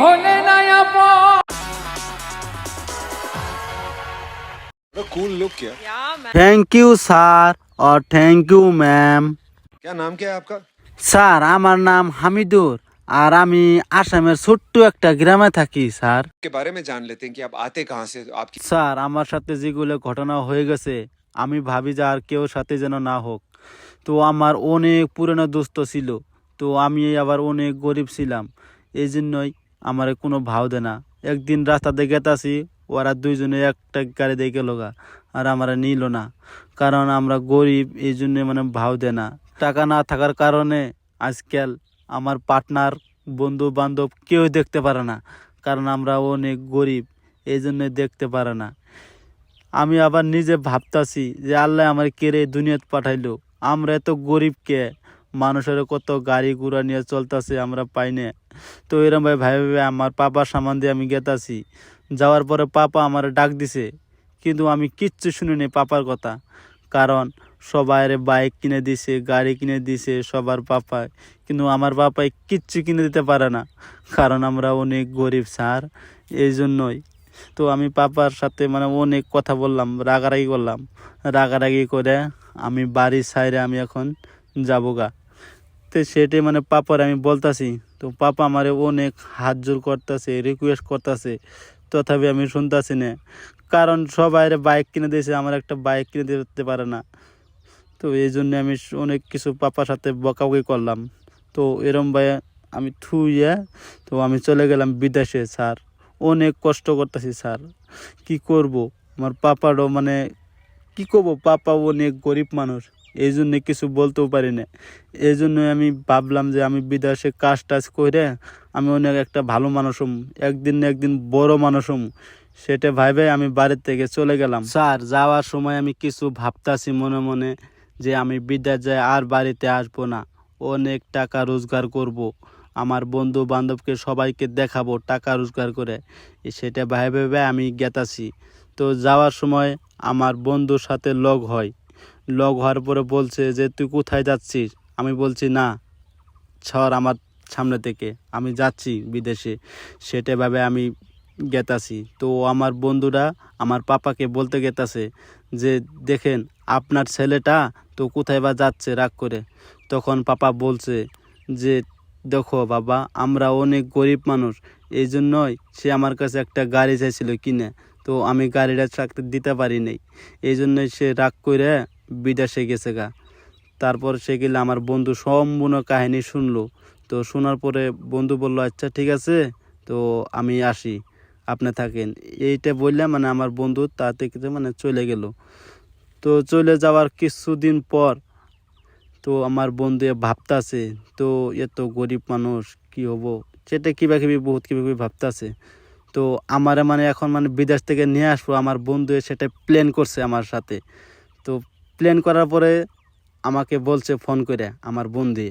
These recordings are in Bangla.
হলে না আপন कूल लुक क्या thank you sir O thank you ma'am क्या नाम क्या है आपका স্যার আমার নাম হামিদুর আর আমি আসামের ছোট্ট একটা গ্রামে থাকি স্যার के बारे में जान लेते हैं कि आप आते कहाँ से आपकी স্যার আমার সাথে যেগুলো ঘটনা হয়ে গেছে আমি ভাবি যে আর কেউ সাথে যেন না হোক তো আমার অনেক পুরনো দুস্থ ছিল তো আমি আবার অনেক গরিব ছিলাম এই জন্যই আমার কোনো ভাও দেয় না। একদিন রাস্তাতে গেতাছি ওরা দুইজনে একটা গাড়ি দিয়ে গেল গা, আর আমরা নিল না। কারণ আমরা গরিব, এই জন্যে মানে ভাও দেয় না। টাকা না থাকার কারণে আজকাল আমার পার্টনার বন্ধু বান্ধব কেউ দেখতে পারে না। কারণ আমরা অনেক গরিব, এই জন্যে দেখতে পারে না। আমি আবার নিজে ভাবতাছি যে আল্লাহ আমার কেড়ে দুনিয়াত পাঠাইলো। আমরা এত গরিবকে মানুষের কত গাড়ি ঘোড়া নিয়ে চলতেছে আমরা পাই না। তো এরম ভাই ভাই ভাই, আমার পাপার সামান দিয়ে আমি গেতাছি। যাওয়ার পরে পাপা আমার ডাক দিছে। কিন্তু আমি কিচ্ছু শুনিনি পাপার কথা। কারণ সবাই বাইক কিনে দিছে, গাড়ি কিনে দিছে সবার পাপায়। কিন্তু আমার পাপায় কিচ্ছু কিনে দিতে পারে না। কারণ আমরা অনেক গরিব স্যার এই জন্যই তো আমি পাপার সাথে মানে অনেক কথা বললাম, রাগারাগি করলাম। রাগারাগি করে আমি বাড়ির সাইরে আমি এখন যাব গা। তো সেটাই মানে পাপার আমি বলতাছি, তো পাপা আমারে অনেক হাত জোর করতেছে রিকোয়েস্ট করতেছে, তথাপি আমি শুনতাছি না। কারণ সবাই বাইক কিনে দিয়েছে, আমার একটা বাইক কিনে দিতে পারে না। তো এই জন্য আমি অনেক কিছু পাপার সাথে বকাবকি করলাম। তো এরম ভাই আমি থুইয়া, তো আমি চলে গেলাম বিদেশে, স্যার। অনেক কষ্ট করতেছি, স্যার। কি করব? আমার পাপারও মানে কি করব? পাপা অনেক গরিব মানুষ। এই জন্যে কিছু বলতেও পারি না। এই জন্য আমি ভাবলাম যে আমি বিদেশে কাজ টাজ করে আমি অনেক একটা ভালো মানুষ হম, একদিন না একদিন বড় মানুষ হম। সেটা ভাইবে আমি বাড়ির থেকে চলে গেলাম। স্যার, যাওয়ার সময় আমি কিছু ভাবতাছি মনে মনে যে আমি বিদেশ যাই আর বাড়িতে আসব না। অনেক টাকা রোজগার করব। আমার বন্ধু বান্ধবকে সবাইকে দেখাবো টাকা রোজগার করে। সেটা ভাই ভেবে আমি গেতাছি। তো যাওয়ার সময় আমার বন্ধুর সাথে লগ হয়। লগ হওয়ার পরে বলছে যে, তুই কোথায় যাচ্ছিস? আমি বলছি, না ছর আমার সামনে থেকে, আমি যাচ্ছি বিদেশে। সেটাভাবে আমি গেতাছি। তো আমার বন্ধুরা আমার পাপাকে বলতে গেতাছে যে, দেখেন, আপনার ছেলেটা তো কোথায় বা যাচ্ছে? রাগ করে। তখন পাপা বলছে যে, দেখো বাবা, আমরা অনেক গরিব মানুষ এই জন্যই সে আমার কাছে একটা গাড়ি চাইছিল কিনে, তো আমি গাড়িটা দিতে পারি নাই। এই জন্যই সে রাগ করে বিদেশে গেছে গা। তারপর সে গেলে আমার বন্ধু সম্পূর্ণ কাহিনী শুনলো। তো শোনার পরে বন্ধু বলল আচ্ছা ঠিক আছে, তো আমি আসি, আপনি থাকেন। এইটা বললাম মানে আমার বন্ধু তা থেকে মানে চলে গেল। তো চলে যাওয়ার কিছুদিন পর তো আমার বন্ধু ভাবতাছে, তো এত গরিব মানুষ, কি হব? সেটা কিবা কিবি, বহুত কিবি ভাবতাছে। তো আমারে মানে এখন মানে বিদেশ থেকে নিয়ে আসব, আমার বন্ধু সেটা প্ল্যান করছে আমার সাথে। তো প্ল্যান করার পরে আমাকে বলছে ফোন করে আমার বন্ধু,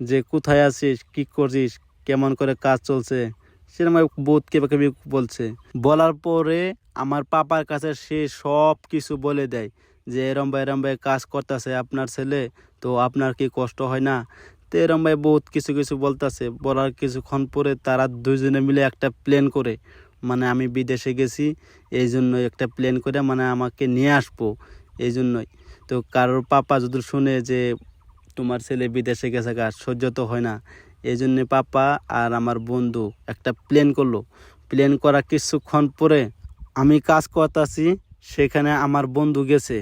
যে কোথায় আছিস, কী করছিস, কেমন করে কাজ চলছে? সেরকম বহুত কেবা কেবি বলছে। বলার পরে আমার পাপার কাছে সে সব কিছু বলে দেয়, যে এরম ভাই এরম ভাই কাজ করতেছে আপনার ছেলে, তো আপনার কি কষ্ট হয় না? তো এরম ভাই বহুত কিছু কিছু বলতেছে। বলার কিছুক্ষণ পরে তারা দুজনে মিলে একটা প্ল্যান করে মানে আমি বিদেশে গেছি এই জন্য একটা প্ল্যান করে মানে আমাকে নিয়ে আসব এই জন্যই তো কারোর পাপা যদি শুনে যে তোমার ছেলে বিদেশে গেছে গা, সহ্য তো হয় না। এই জন্যে পাপা আর আমার বন্ধু একটা প্ল্যান করল। প্ল্যান করা কিছুক্ষণ পরে আমি কাজ করতেছি, সেখানে আমার বন্ধু গেছে।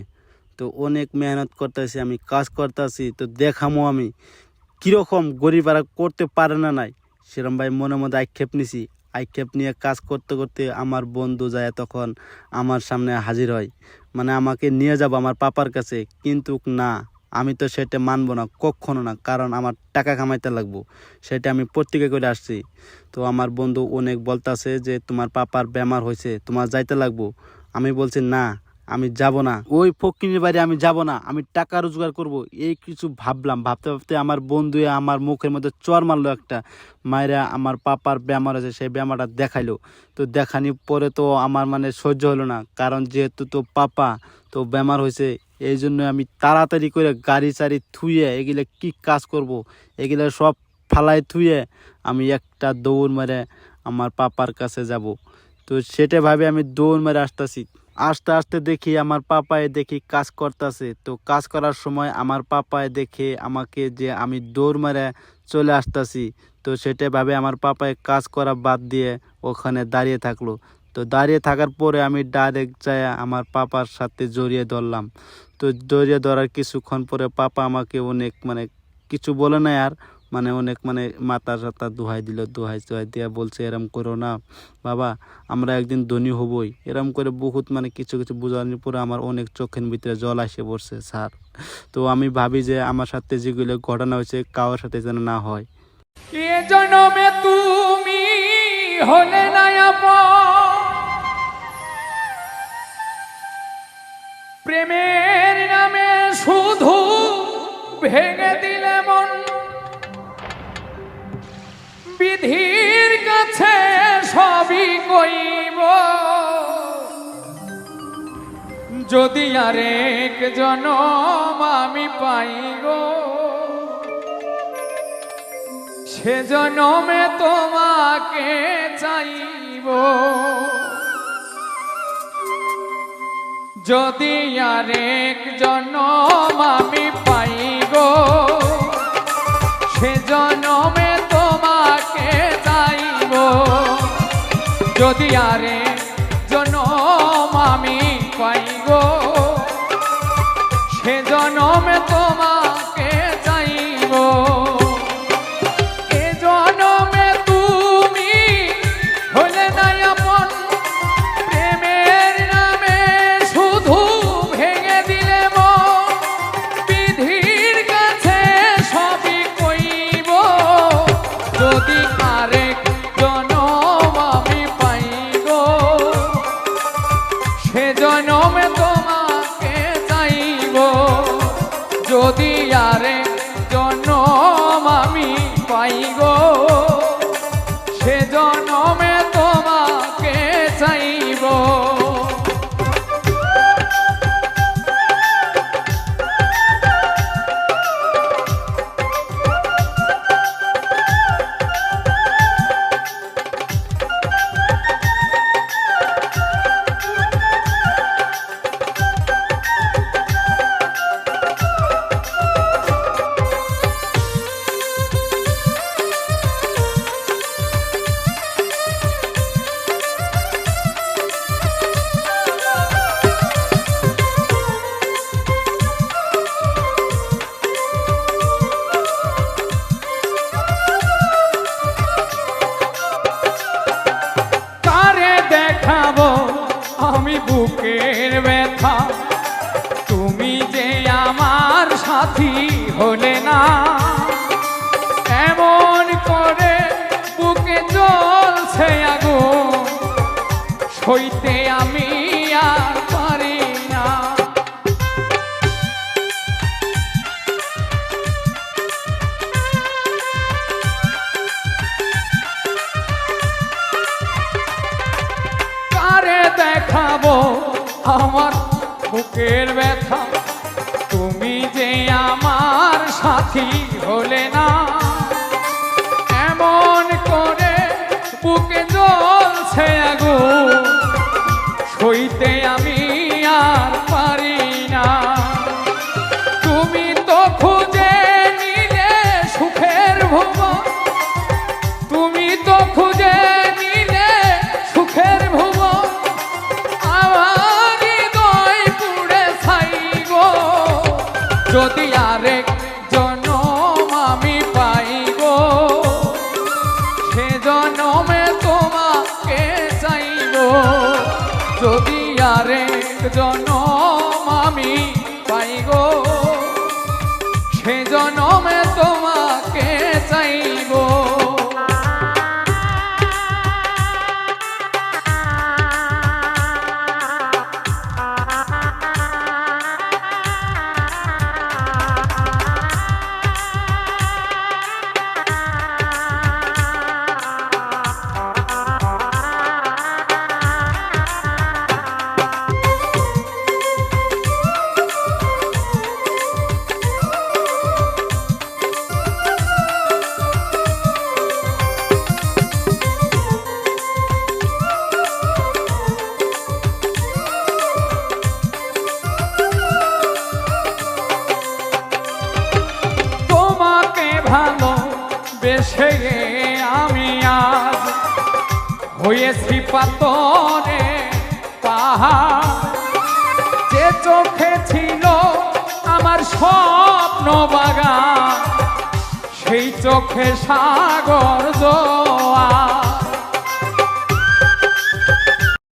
তো অনেক মেহনত করতেছি, আমি কাজ করতেছি, তো দেখামো আমি। কীরকম গরিবারা করতে পারে না নাই, সেরম ভাই মনে মধ্যে আক্ষেপ নিছি। আক্ষেপ নিয়ে কাজ করতে করতে আমার বন্ধু যায় তখন আমার সামনে হাজির হয়। মানে আমাকে নিয়ে যাব আমার পাপার কাছে, কিন্তু না, আমি তো সেটা মানবো না কখনো না, কারণ আমার টাকা কামাইতে লাগবো। সেটা আমি প্রত্যেকে করে আসছি। তো আমার বন্ধু অনেক বলতাছে যে, তোমার পাপার বেমার হয়েছে তোমার যাইতে লাগবো। আমি বলছি, না আমি যাব না। ওই ফকিনের বাড়ি আমি যাব না। আমি টাকা রোজগার করব। এই কিছু ভাবলাম। ভাবতে ভাবতে আমার বন্ধু আমার মুখের মধ্যে চর মারলো একটা। মায়েরা আমার পাপার ব্যামার আছে, সেই ব্যামারটা দেখাইলো। তো দেখানি পরে তো আমার মানে সহ্য হলো না। কারণ যেহেতু তো পাপা, তো বেমার হয়েছে। এই জন্য আমি তাড়াতাড়ি করে গাড়ি চাড়ি থুয়ে এগুলো কি কাজ করব। এগুলো সব ফালাই থুয়ে আমি একটা দৌড় মেরে আমার পাপার কাছে যাব। তো সেটা ভাবে আমি দৌড় মেরে আসতেছি। আস্তে আস্তে দেখি আমার পাপায় দেখি কাজ করতেছে। তো কাজ করার সময় আমার পাপায় দেখে আমাকে যে আমি দৌড় মেরে চলে আসতেছি, তো সেটা ভাবে আমার পাপায় কাজ করা বাদ দিয়ে ওখানে দাঁড়িয়ে থাকল। তো দাঁড়িয়ে থাকার পরে আমি ডাইরেক্ট যাই আমার পাপার সাথে জড়িয়ে ধরলাম। তো জড়িয়ে ধরার কিছুক্ষণ পরে পাপা আমাকে অনেক মানে কিছু বলে নাই আর মানে অনেক মানে মাথা সাথা দোহাই দিল, দোহাই দোহাই দিয়ে বলছে, এরম করো না, বাবা, আমরা একদিন ধনী হবই। এরম করে বহুত মানে কিছু কিছু বোঝানোর পরে আমার অনেক চোখের ভিতরে জল আসে পড়ছে, স্যার। তো আমি ভাবি যে আমার সাথে যেগুলো ঘটনা হয়েছে, কারোর সাথে যেন না হয়। প্রেমের নামে শুধু ভেঙে দিলে বিধির কাছে সবই কইব। যদি আরেক জনম আমি পাই গো সে জনমে তোমাকে চাইব। যদি আরেক জনম আমি পাই গো যদি জন জনম আমি পাই গো সে জনমে তোমাকে সইতে আমি আর পারি না। কারে দেখাবো আমার বুকের ব্যথা? তুমি যে আমার সাথী হলে না? Macedon আমি আজ হয়েছি পাতরে পাহাড়। যে চোখে ছিল আমার স্বপ্ন বাগান, সেই চোখে সাগর জোয়ার।